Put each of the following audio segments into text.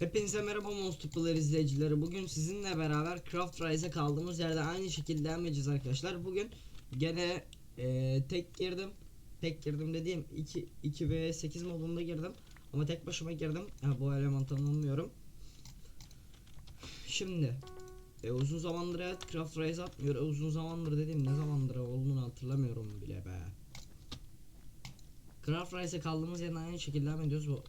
Hepinize merhaba Monster izleyicileri. Bugün sizinle beraber Craft Rise'e kaldığımız yerde aynı şekilde devam edeceğiz arkadaşlar. Bugün gene e, tek girdim. Tek girdim dediğim 2 2 ve 8 modunda girdim. Ama tek başıma girdim. Ha, bu eleman tanımlıyorum. Şimdi e, uzun zamandır evet Craft Rise atmıyor. E, uzun zamandır dediğim ne zamandır olduğunu hatırlamıyorum bile be. Craft Rise'e kaldığımız yerden aynı şekilde devam ediyoruz. Bu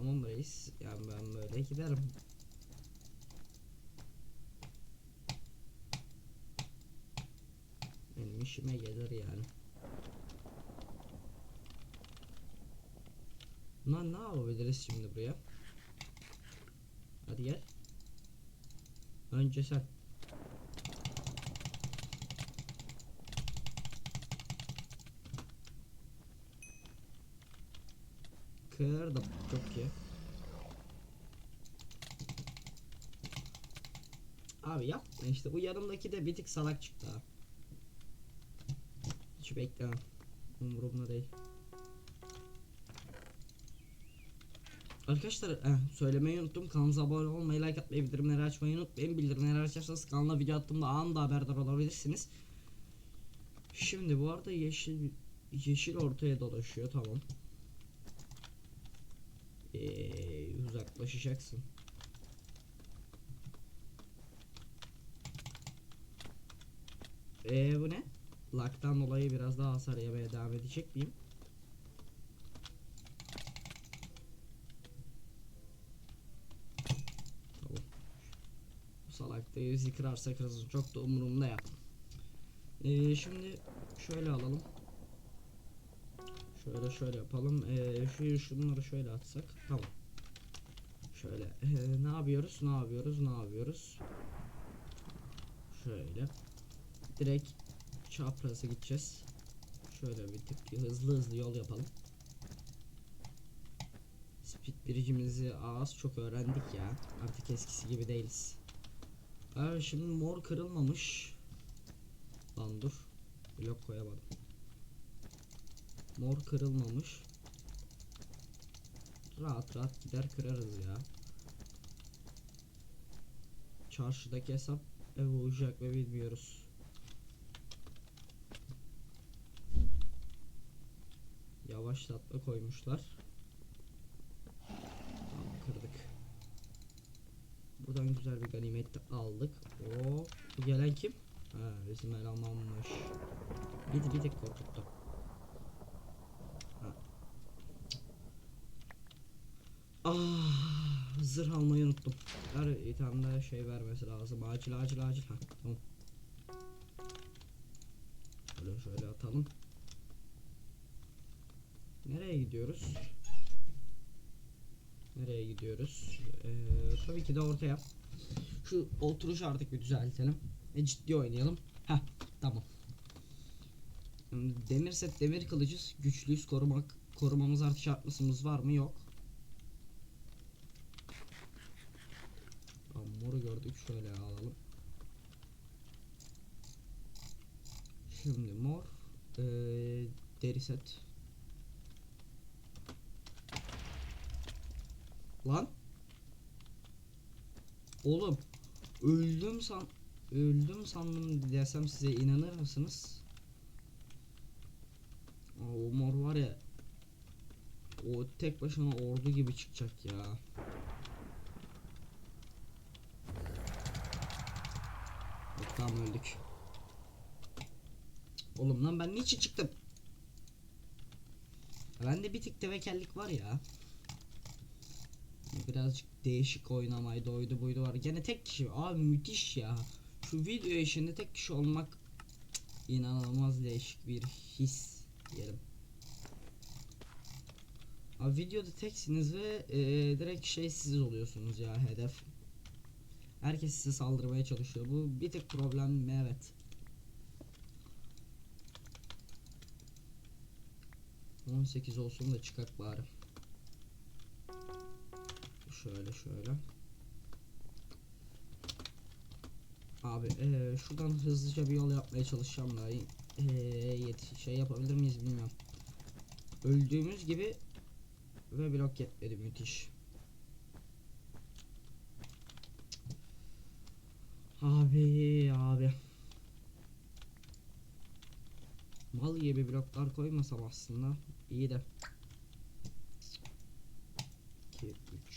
Tamam reis. Yani ben böyle giderim. Benim işime gelir yani. Lan ne yapabiliriz şimdi buraya? Hadi gel. Önce sen. Kırdım. Çok iyi. Abi yapma işte bu yanımdaki de bir tık salak çıktı ha. Hiç beklemem. Umurumda değil. Arkadaşlar eh, söylemeyi unuttum. Kanalımıza abone olmayı, like atmayı, bildirimleri açmayı unutmayın. Bildirimleri açarsanız kanala video attığımda anında haberdar olabilirsiniz. Şimdi bu arada yeşil yeşil ortaya dolaşıyor tamam. Ee, uzaklaşacaksın. Ee bu ne? Laktan dolayı biraz daha hasar yemeye devam edecek miyim? Tamam. Bu salak da yüzü kırarsa kırsın çok da umurumda ya. Ee, şimdi şöyle alalım. Şöyle şöyle yapalım. Ee, şu şunları şöyle atsak tamam. Şöyle ee, ne yapıyoruz? Ne yapıyoruz? Ne yapıyoruz? Şöyle direkt çaprazı gideceğiz. Şöyle bir tık hızlı hızlı yol yapalım. Speed biricimizi az çok öğrendik ya. Artık eskisi gibi değiliz. Abi şimdi mor kırılmamış. Lan dur. Blok koyamadım. Mor kırılmamış. Rahat rahat gider kırarız ya. Çarşıdaki hesap ev olacak ve bilmiyoruz. Yavaşlatma koymuşlar. Tamam kırdık. Buradan güzel bir ganimet de aldık. Oo, bu gelen kim? Ha, bizim elemanmış. Bir, bir tek korkuttu. Ah, zırh almayı unuttum. Her ithamda şey vermesi lazım. Acil acil acil. Ha, tamam. Şöyle şöyle atalım. Nereye gidiyoruz? Nereye gidiyoruz? Ee, tabii ki de ortaya. Şu oturuşu artık bir düzeltelim. E, ciddi oynayalım. Heh tamam. Hmm, Demir set demir kılıcız. Güçlüyüz korumak. Korumamız artı çarpmasımız var mı? Yok. Tamam, moru gördük. Şöyle alalım. Şimdi mor. Ee, deri set. Lan. Oğlum. Öldüm san öldüm sandım desem size inanır mısınız? O mor var ya. O tek başına ordu gibi çıkacak ya. Yok tamam öldük. Oğlum lan ben niçin çıktım? Bende bir tık tevekellik var ya. Birazcık değişik oynamayı doydu buydu var. Gene tek kişi. Abi müthiş ya. Şu video işinde tek kişi olmak inanılmaz değişik bir his diyelim. Abi videoda teksiniz ve e, direkt şey siz oluyorsunuz ya hedef. Herkes size saldırmaya çalışıyor. Bu bir tek problem? Evet. On sekiz olsun da çıkak bari. Şöyle şöyle. Abi eee, şuradan hızlıca bir yol yapmaya çalışacağım da yet şey yapabilir miyiz bilmiyorum. Öldüğümüz gibi ve blok yetmedi müthiş. Abi abi. Mal gibi bloklar koymasam aslında iyi de. 2 3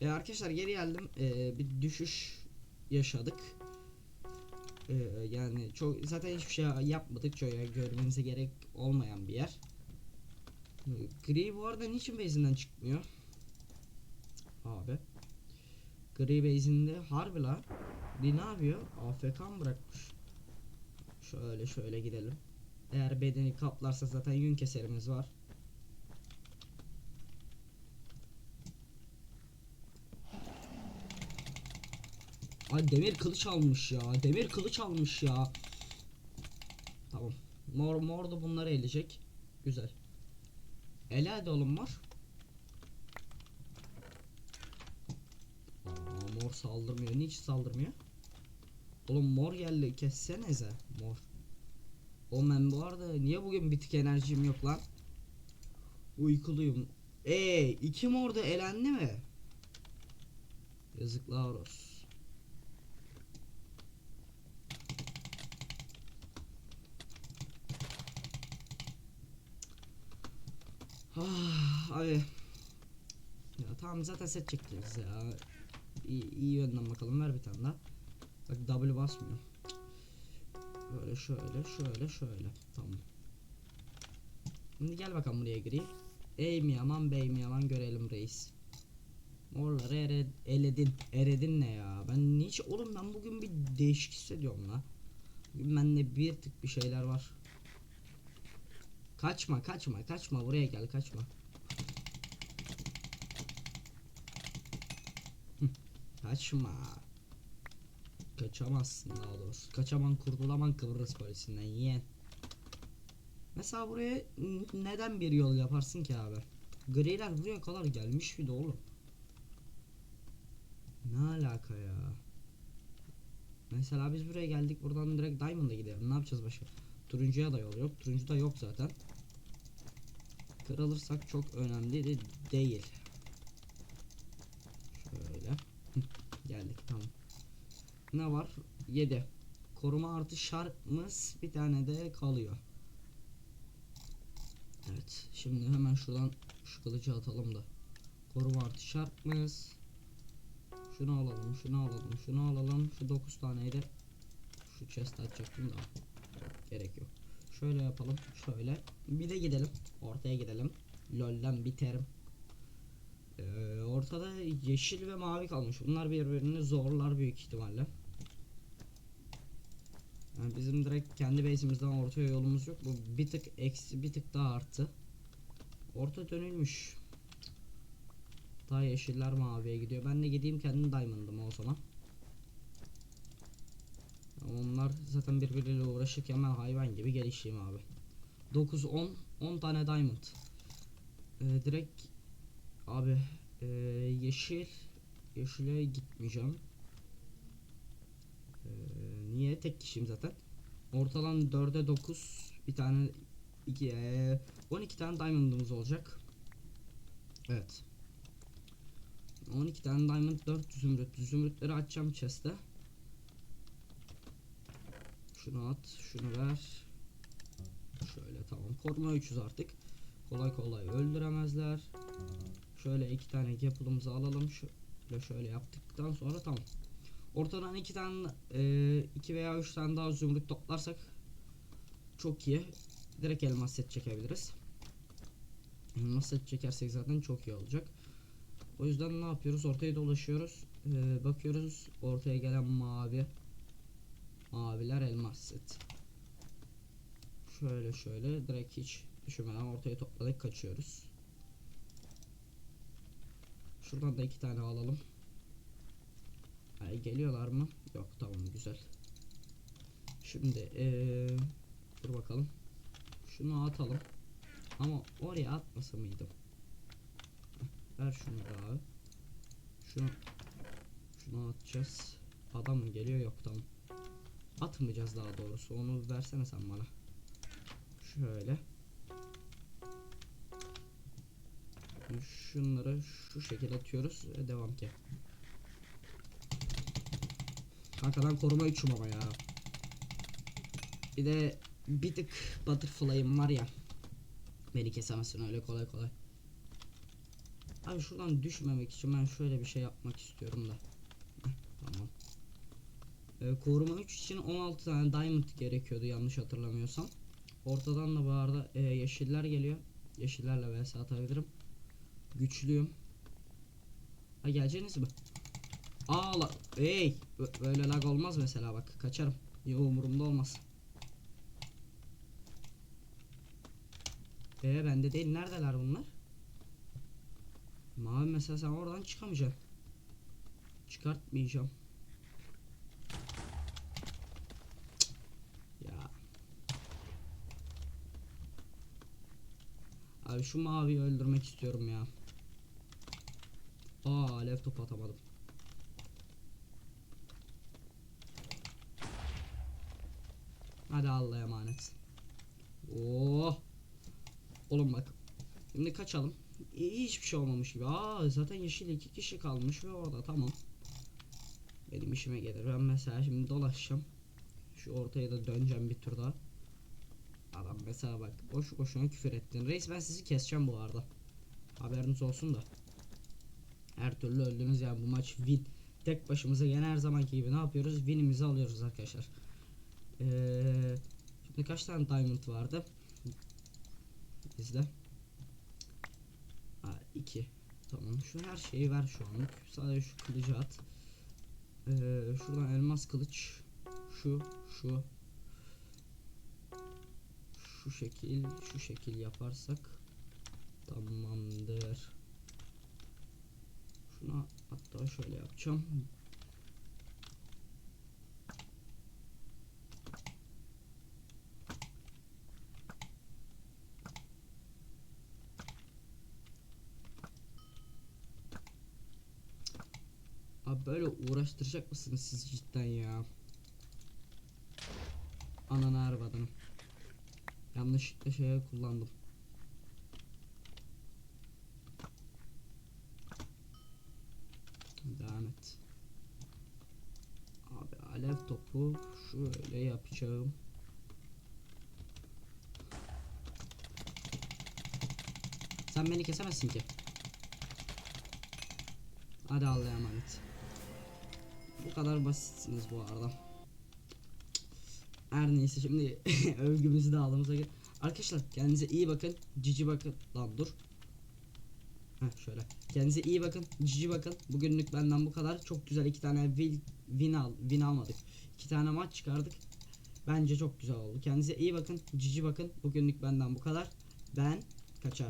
e arkadaşlar geri geldim. Ee, bir düşüş yaşadık. Ee, yani çok zaten hiçbir şey yapmadık. Çok görmenize gerek olmayan bir yer. Ee, Gri bu arada niçin base'inden çıkmıyor? Abi. Gri base'inde harbi la. Gri ne yapıyor? AFK mı bırakmış? Şöyle şöyle gidelim. Eğer bedeni kaplarsa zaten yün keserimiz var. Ay demir kılıç almış ya. Demir kılıç almış ya. Tamam. Mor mor da bunları eleyecek. Güzel. Ele hadi oğlum mor. Aa, mor saldırmıyor. Niçin saldırmıyor? Oğlum mor geldi. Kessenize. Mor. Oğlum ben bu arada niye bugün bitik enerjim yok lan? Uykuluyum. Eee iki mor da elendi mi? Yazıklar olsun. Ah, abi. Ya tamam zaten set çekeceğiz ya. İyi, iyi yönden bakalım ver bir tane daha. Bak W basmıyor. Böyle şöyle şöyle şöyle. Tamam. Şimdi gel bakalım buraya gri. Ey mi yaman bey mi yaman görelim reis. Morları ere, eledin. Eredin ne ya? Ben niçin oğlum ben bugün bir değişik hissediyorum la. Bugün bende bir tık bir şeyler var. Kaçma kaçma kaçma buraya gel kaçma. Kaçma. Kaçamazsın daha doğrusu. Kaçaman kurtulaman Kıbrıs polisinden yeğen. Mesela buraya neden bir yol yaparsın ki abi? Griler buraya kadar gelmiş bir de oğlum. Ne alaka ya? Mesela biz buraya geldik buradan direkt Diamond'a gidelim. Ne yapacağız başka? Turuncuya da yol yok. Turuncu da yok zaten. Kırılırsak çok önemli de değil. Şöyle. Geldik tamam. Ne var? 7. Koruma artı şartımız bir tane de kalıyor. Evet. Şimdi hemen şuradan şu kılıcı atalım da. Koruma artı şartımız. Şunu alalım, şunu alalım, şunu alalım. Şu 9 taneyi de şu chest açacaktım da. Gerek yok. Şöyle yapalım. Şöyle. Bir de gidelim. Ortaya gidelim. LoL'den biterim. Ee, ortada yeşil ve mavi kalmış. Bunlar birbirini zorlar büyük ihtimalle. Yani bizim direkt kendi base'imizden ortaya yolumuz yok. Bu bir tık eksi bir tık daha arttı. Orta dönülmüş. Daha yeşiller maviye gidiyor. Ben de gideyim kendi diamond'ıma o zaman. Onlar zaten birbiriyle uğraşırken ben hayvan gibi gelişeyim abi. 9 10 10 tane diamond. Ee, direkt abi ee, yeşil yeşile gitmeyeceğim. Ee, niye tek kişiyim zaten. Ortalan 4'e 9 bir tane 2 ee, 12 tane diamond'ımız olacak. Evet. 12 tane diamond 4 zümrüt. Zümrütleri açacağım chest'e. Şunu at, şunu ver. Şöyle tamam. Koruma 300 artık. Kolay kolay öldüremezler. Şöyle iki tane gapılımızı alalım. Şöyle şöyle yaptıktan sonra tamam. Ortadan iki tane e, iki veya üç tane daha zümrüt toplarsak çok iyi. Direkt elmas set çekebiliriz. Elmas set çekersek zaten çok iyi olacak. O yüzden ne yapıyoruz? Ortaya dolaşıyoruz. E, bakıyoruz ortaya gelen mavi Maviler elmas set. Şöyle şöyle direkt hiç düşünmeden ortaya topladık kaçıyoruz. Şuradan da iki tane alalım. Ay, geliyorlar mı? Yok tamam güzel. Şimdi ee, dur bakalım. Şunu atalım. Ama oraya atmasa mıydım? Ver şunu da abi. Şunu şunu atacağız. Adam mı geliyor yok tamam. Atmayacağız daha doğrusu. Onu versene sen bana. Şöyle. Şunları şu şekilde atıyoruz. ve Devam ki. Arkadan koruma 3'üm ama ya. Bir de bir tık butterfly'ım var ya. Beni kesemezsin öyle kolay kolay. Abi şuradan düşmemek için ben şöyle bir şey yapmak istiyorum da. Koruma 3 için 16 tane diamond gerekiyordu yanlış hatırlamıyorsam. Ortadan da bu arada e, yeşiller geliyor. Yeşillerle vs atabilirim. Güçlüyüm. Ha geleceğiniz mi? Aa la ey Bö- böyle lag olmaz mesela bak kaçarım. Yo umurumda olmaz. Ee bende değil neredeler bunlar? Mavi mesela sen oradan çıkamayacaksın. Çıkartmayacağım. Cık. Ya. Abi şu maviyi öldürmek istiyorum ya. Aa alev top atamadım. Hadi Allah'a emanet. Oo. Oğlum bak. Şimdi kaçalım. İyi, Hiçbir şey olmamış gibi. Aa zaten yeşil iki kişi kalmış ve orada tamam. Benim işime gelir. Ben mesela şimdi dolaşacağım. Şu ortaya da döneceğim bir tur daha. Mesela bak boş boşuna küfür ettin. Reis ben sizi keseceğim bu arada. Haberiniz olsun da. Her türlü öldünüz yani bu maç win. Tek başımıza gene her zamanki gibi ne yapıyoruz? Win'imizi alıyoruz arkadaşlar. Ee, şimdi kaç tane diamond vardı? Bizde. Ha, iki. Tamam şu her şeyi ver şu anlık. Sadece şu kılıcı at. Ee, şuradan elmas kılıç. Şu, şu. Şu şekil, şu şekil yaparsak tamamdır. Şuna hatta şöyle yapacağım. Abi böyle uğraştıracak mısınız siz cidden ya? Ananı arvadım. Yanlışlıkla şeye kullandım. Devam et. Abi alev topu şöyle yapacağım. Sen beni kesemezsin ki. Hadi Allah'a emanet. Bu kadar basitsiniz bu arada. Her neyse şimdi övgümüzü de aldığımıza göre. Arkadaşlar kendinize iyi bakın. Cici bakın. Lan dur. Heh şöyle. Kendinize iyi bakın. Cici bakın. Bugünlük benden bu kadar. Çok güzel iki tane win, al, win almadık. İki tane maç çıkardık. Bence çok güzel oldu. Kendinize iyi bakın. Cici bakın. Bugünlük benden bu kadar. Ben kaçar.